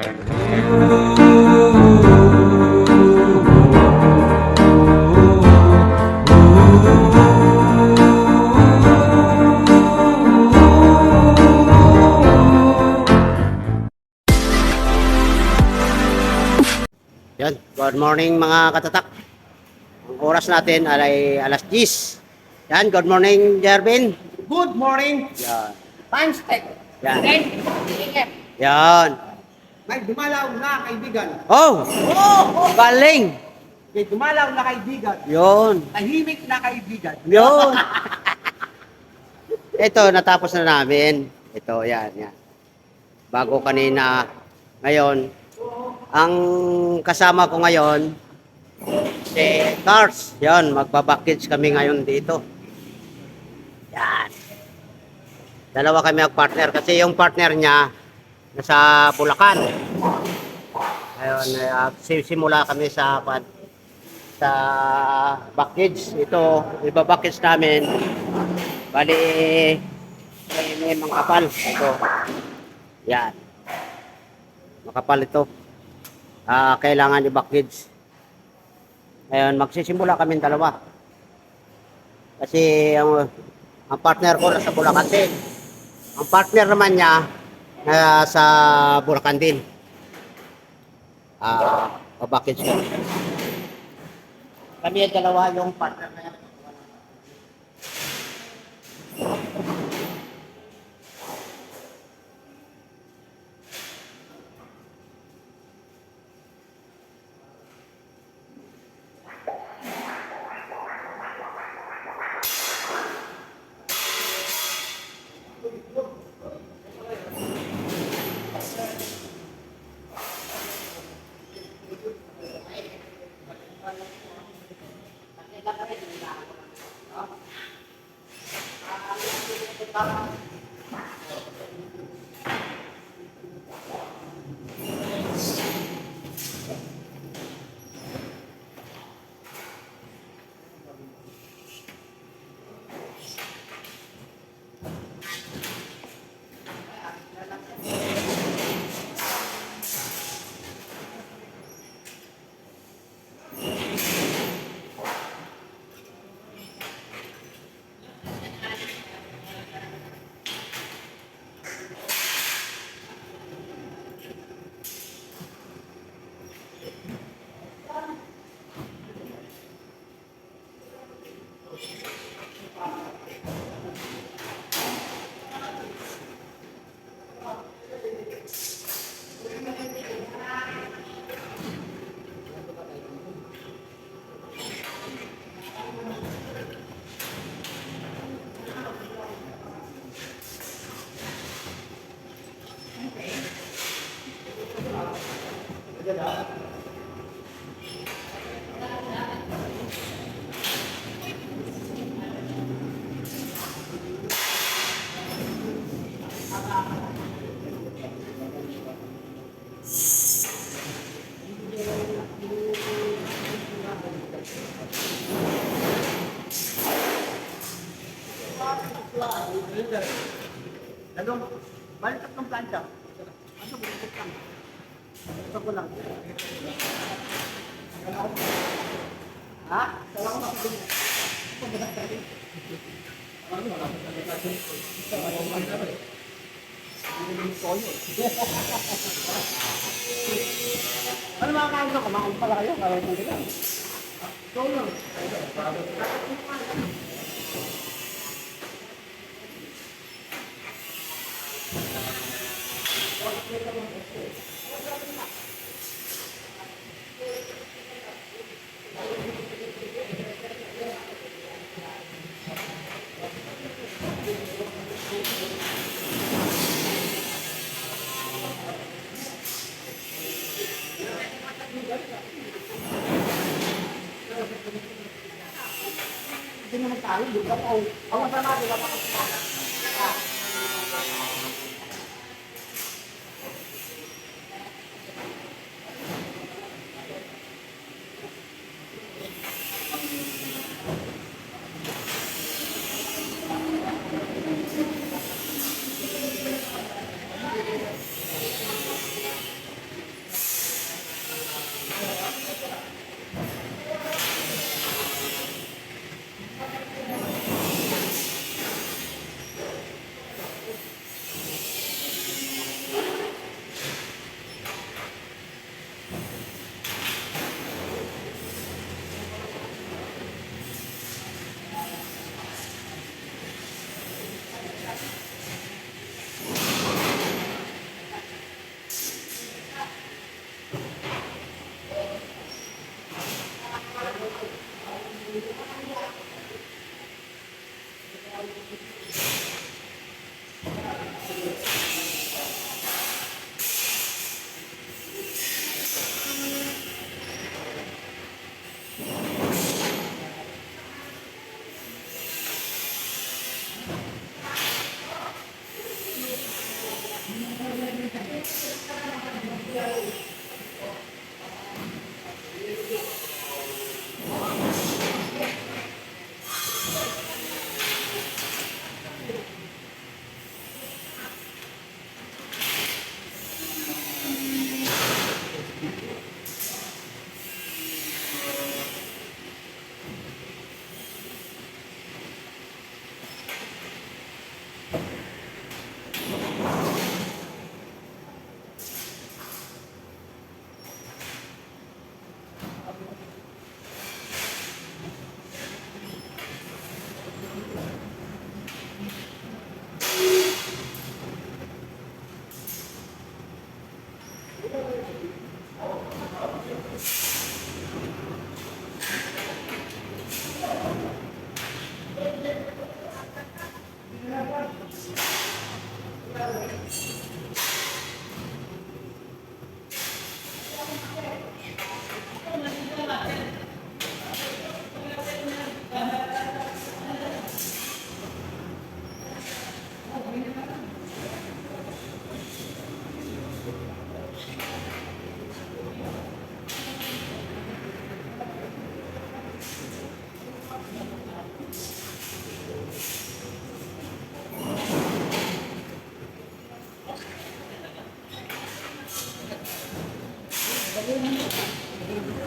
Yan, good morning mga katatak. Ang oras natin ay alas 10. Yan, good morning Jervin. Good morning, Yan. Times Tech. Yan. And AF. Yan. May dumalaw na kaibigan. Oh, Oh! galing. May dumalaw na kaibigan. Yon. Tahimik na kaibigan. Yon. Ito, natapos na namin. Ito, yan, yan. Bago kanina, ngayon, ang kasama ko ngayon, si Cars. Yan, magbabackage kami ngayon dito. Yan. Dalawa kami ang partner kasi yung partner niya nasa Bulacan. Ngayon, uh, simula kami sa pan- sa package. Ito, iba-package namin. Bali, may, may mga kapal. Ito. Yan. Makapal ito. Ah, kailangan i-package. Ngayon, magsisimula kami dalawa. Kasi ang, ang partner ko nasa Bulacan din. Ang partner naman niya nasa Bulacan din. Ah, package kami. Kami ang dalawa yung partner na yan. Ko lang. Ha? Dalawa na ako. Ano mga kain ko? Kumain pala kayo. Kaya mo lang. Go lang. Hindi naman tayo. Hindi ka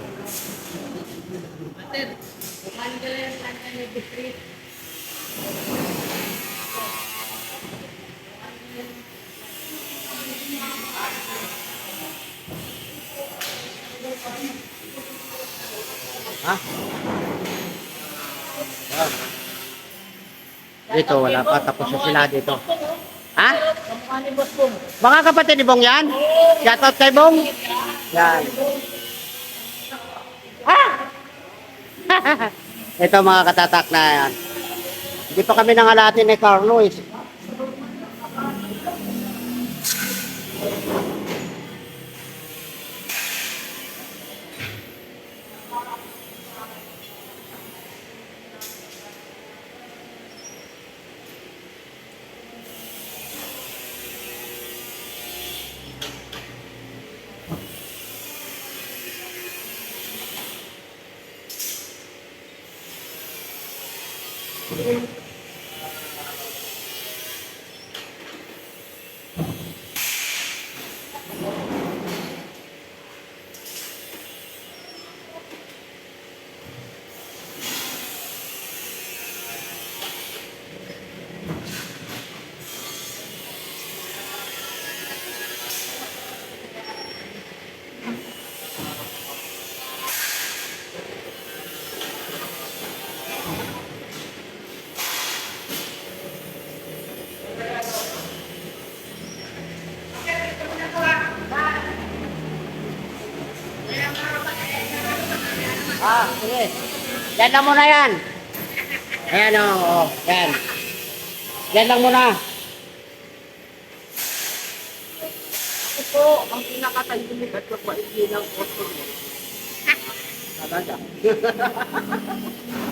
po. Ang masama, di ba? Ha? Ah. Dito, wala pa. Tapos na sila dito. Ha? Ni. Mga kapatid ni Bong yan? Shoutout kay Bong? Yan. Ito mga katatak na yan. Pa kami nangalati ni Carlo eh. Ah, sige. Yan lang muna yan. Ayan o, oh, yan. Yan lang muna. Ito ang pinakatahimik at kapait ng customer. Maganda.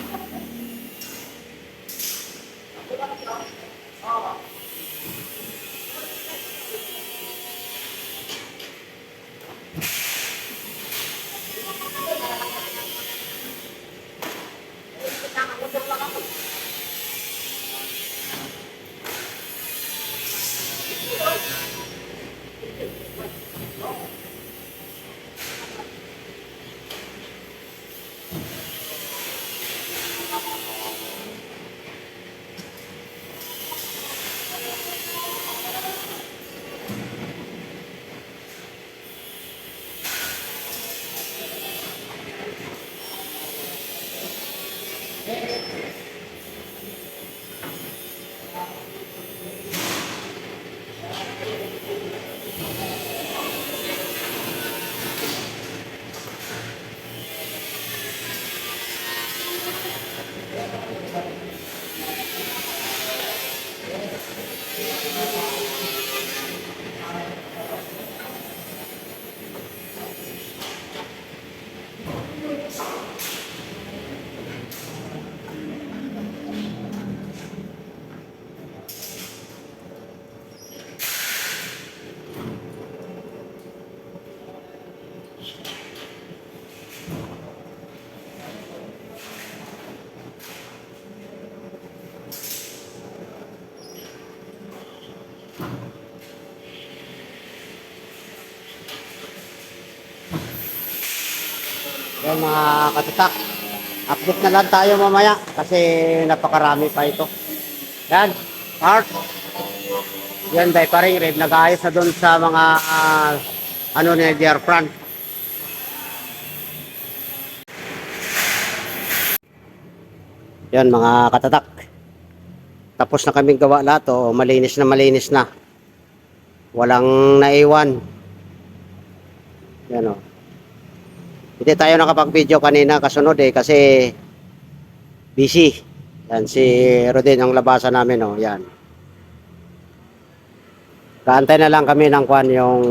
Yan mga katatak. Update na lang tayo mamaya kasi napakarami pa ito. Yan. Art. Yan, dahil pa rin red. Nag-aayos na doon sa mga ah, ano ni Dear Frank. Yan mga katatak. Tapos na kaming gawa lahat. Oh. Malinis na malinis na. Walang naiwan. Yan o. Hindi tayo nakapag-video kanina kasunod eh kasi busy. Yan si Rodin ang labasan namin oh, yan. Kaantay na lang kami ng kwan yung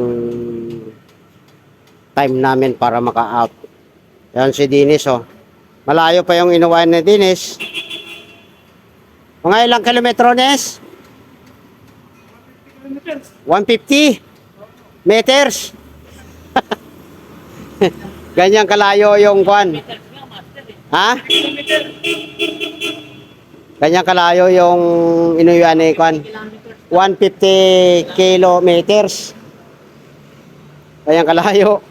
time namin para maka-out. Yan si Dinis oh. Malayo pa yung inuwan ni Dinis. Mga ilang kilometro, Nes? 150 meters. Ganyan kalayo yung kwan. Ha? Ganyan kalayo yung inuyuan ni kwan. 150 kilometers. Ganyan kalayo.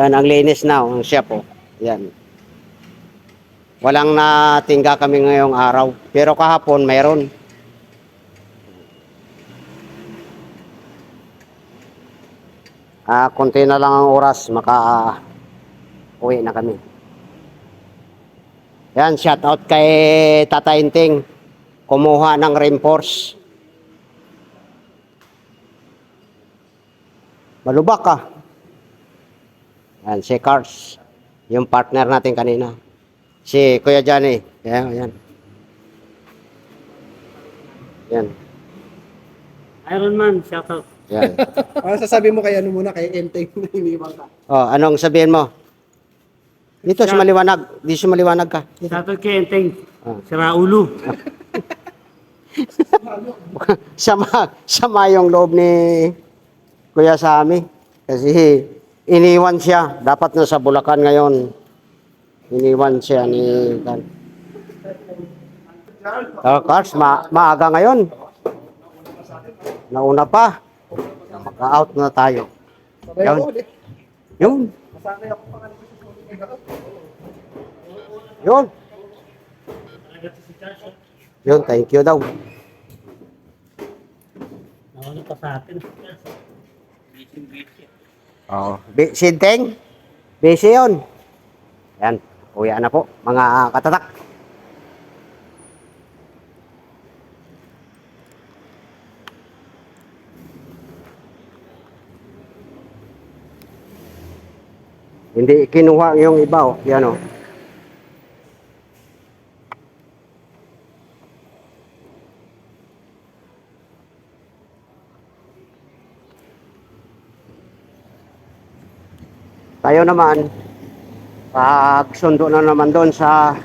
Yan, ang linis na, ang siya po. Yan. Walang natingga kami ngayong araw. Pero kahapon, mayroon. Ah, konti na lang ang oras, maka uwi na kami. Yan, shout out kay Tata Inting. Kumuha ng reinforce. Malubak ka. Yan, si Cars. Yung partner natin kanina. Si Kuya Johnny. Yan, yan. Yan. Iron Man, shout out. Yan. Ano sasabi mo kay ano muna, kay Enteng na iniwan ka? Oh, anong sabihin mo? Dito sa maliwanag. Dito sa maliwanag ka. Dito. Shout out kay Enteng. Ah. Si Raulo. sama, sama yung loob ni Kuya Sami. Kasi iniwan siya. Dapat na sa Bulacan ngayon. Iniwan siya ni Kan. Oh, Cars, ma maaga ngayon. Nauna pa. Maka-out na tayo. Yun. Yun. Masanay ako pa sa Yun. Yun, thank you daw. Nauna pa sa atin. Oo. Bi- Sinteng? Busy yun. Yan. Uwi na po, mga katatak. Hindi kinuha yung iba, oh. Yan, oh. Tayo naman, pag sundo na naman doon sa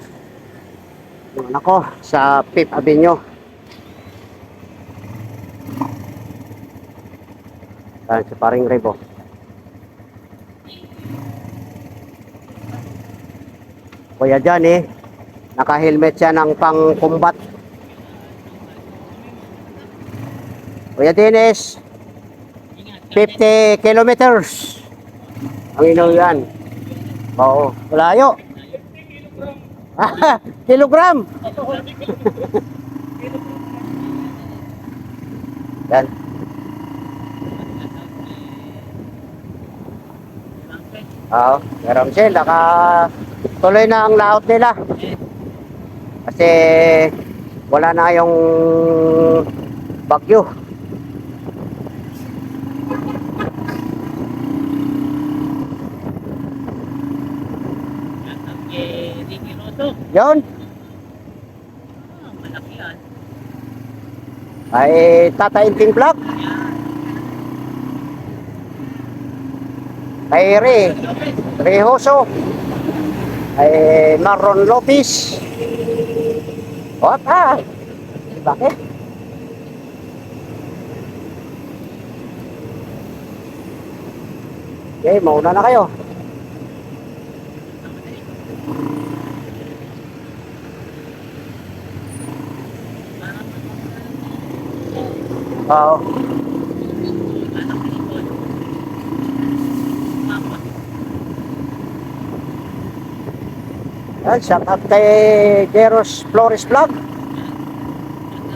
yung anak ko, sa Fifth Avenue. Yan, si paring Rebo. Kuya dyan eh, naka-helmet siya ng pang-combat. Kuya Dennis, 50 kilometers. Ang inaw yan. Oo, malayo. Ah, kilogram. yan. Oo, meron sila. Naka, tuloy na ang layout nila. Kasi wala na yung bagyo. Yun. Ay Tata Inting Vlog. Kay Re. Rehoso. Ay Marron Lopez. What ha? Bakit? Okay, mauna na kayo. Oo. Yan, shout out kay Jeros Flores Vlog.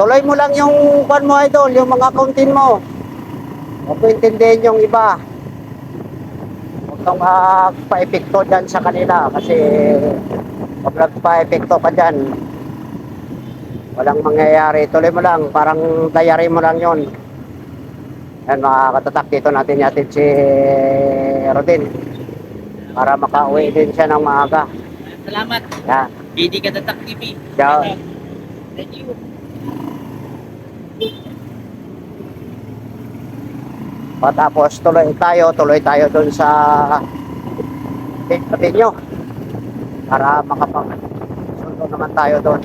Tuloy mo lang yung kwan mo idol, yung mga accountin mo. Huwag intindihin yung iba. Huwag kang magpa-epekto dyan sa kanila kasi pag nagpa-epekto ka dyan, walang mangyayari. Tuloy mo lang, parang diary mo lang yon. Yan mga dito natin natin si Rodin para makauwi din siya ng maaga. Salamat. Yan. Hindi ka tatak TV. Ciao. Thank you. Patapos tuloy tayo, tuloy tayo dun sa tabi nyo para makapag sundo naman tayo doon.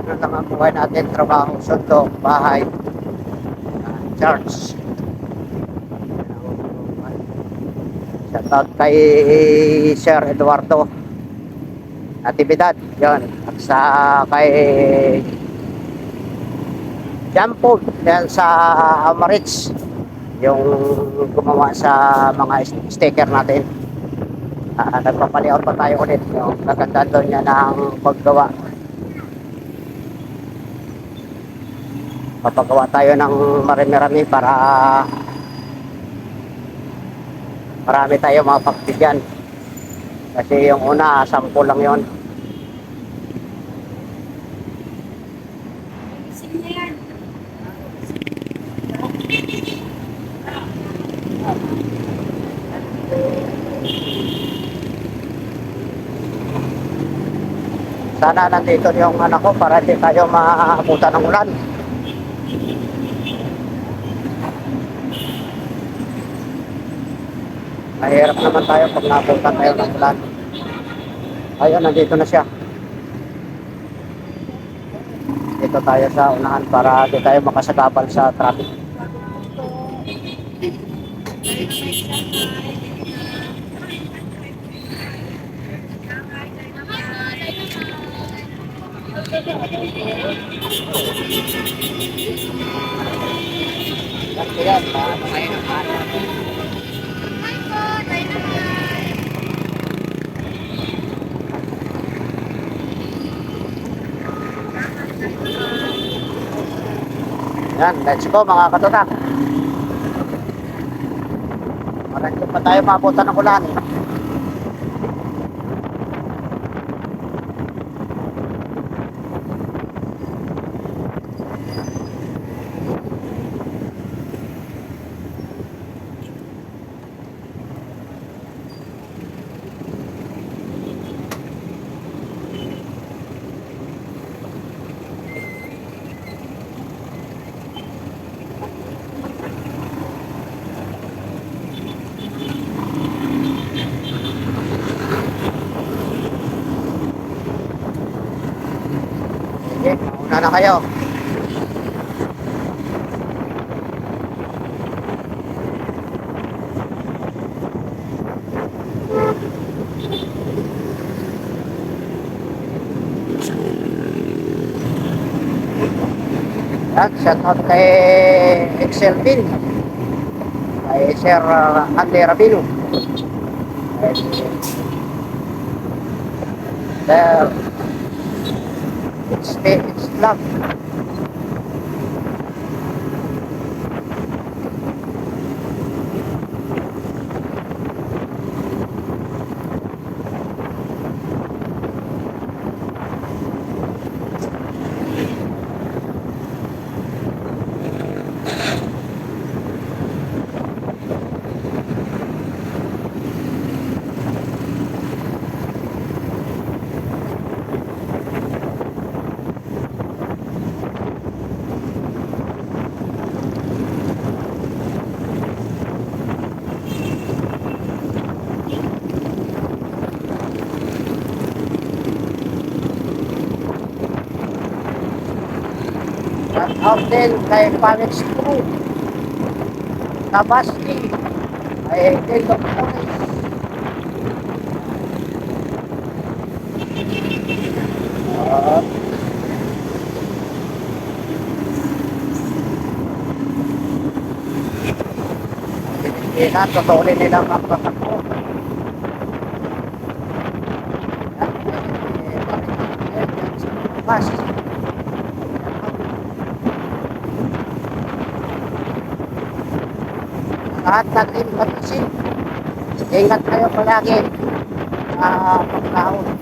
Ano lang ang buhay natin, trabaho, sundo, bahay, ah, church. Shout out kay Sir Eduardo Natividad, yon At sa kay Jampog yan sa Amarits yung gumawa sa mga st- sticker natin. Ah, nagpapalayout pa tayo ulit yung kaganda doon niya ng paggawa. Papagawa tayo ng marami-rami para marami tayo mapagbigyan. Kasi yung una, sampu lang yon. Sana nandito yung anak ko para hindi tayo maabutan ng ulan. Mahirap naman tayo pag nabutan tayo ng ulan. Ayun, nandito na siya. Dito tayo sa unahan para di tayo makasagabal sa traffic. Yan, let's go mga katutak. Marami pa tayo mabutan ng ulan. Sige, mauna na kayo. Yan, shout out kay Excel Pin. Kay Sir uh, Andy Rabino. Sir It's, it's love. Out din kay Panex Crew. Tabasli. Kay Del Doctores. Ah. Hindi na, totoo rin nila magpatakbo. Yan, eh, eh, eh, Mas. lahat natin patisin. Ingat kayo palagi sa pagkaon.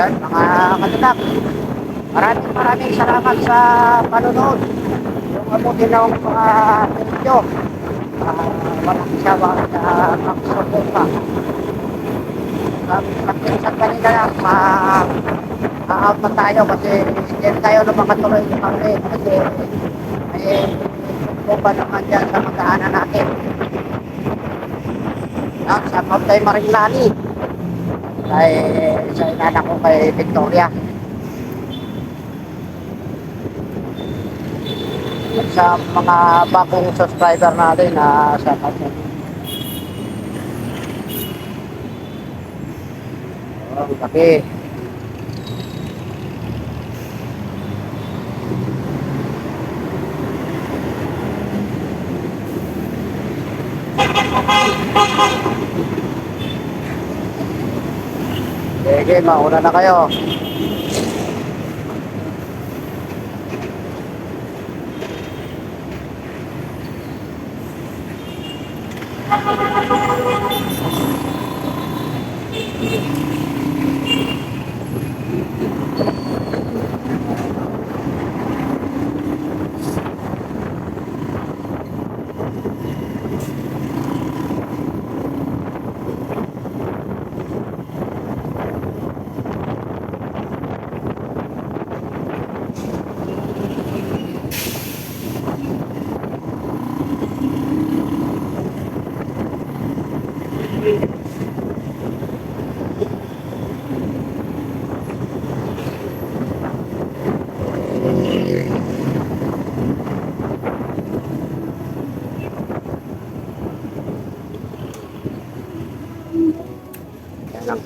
Yan, mga katutak. Maraming maraming salamat sa panonood. Yung abutin ng mga video. Uh, walang sawa sa magsuporta. Pagkin sa kanila lang, ma out na tayo kasi hindi na tayo na makatuloy sa kami kasi may pa naman dyan sa magkaanan natin. Yan, sa Pagkay Maringlani. Kay sa inanak ko kay Victoria. Sa mga bagong subscriber natin na sa kanya. Oh, Sige, mauna na kayo.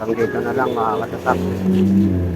Hanggang dito na lang mga katatak. Ka.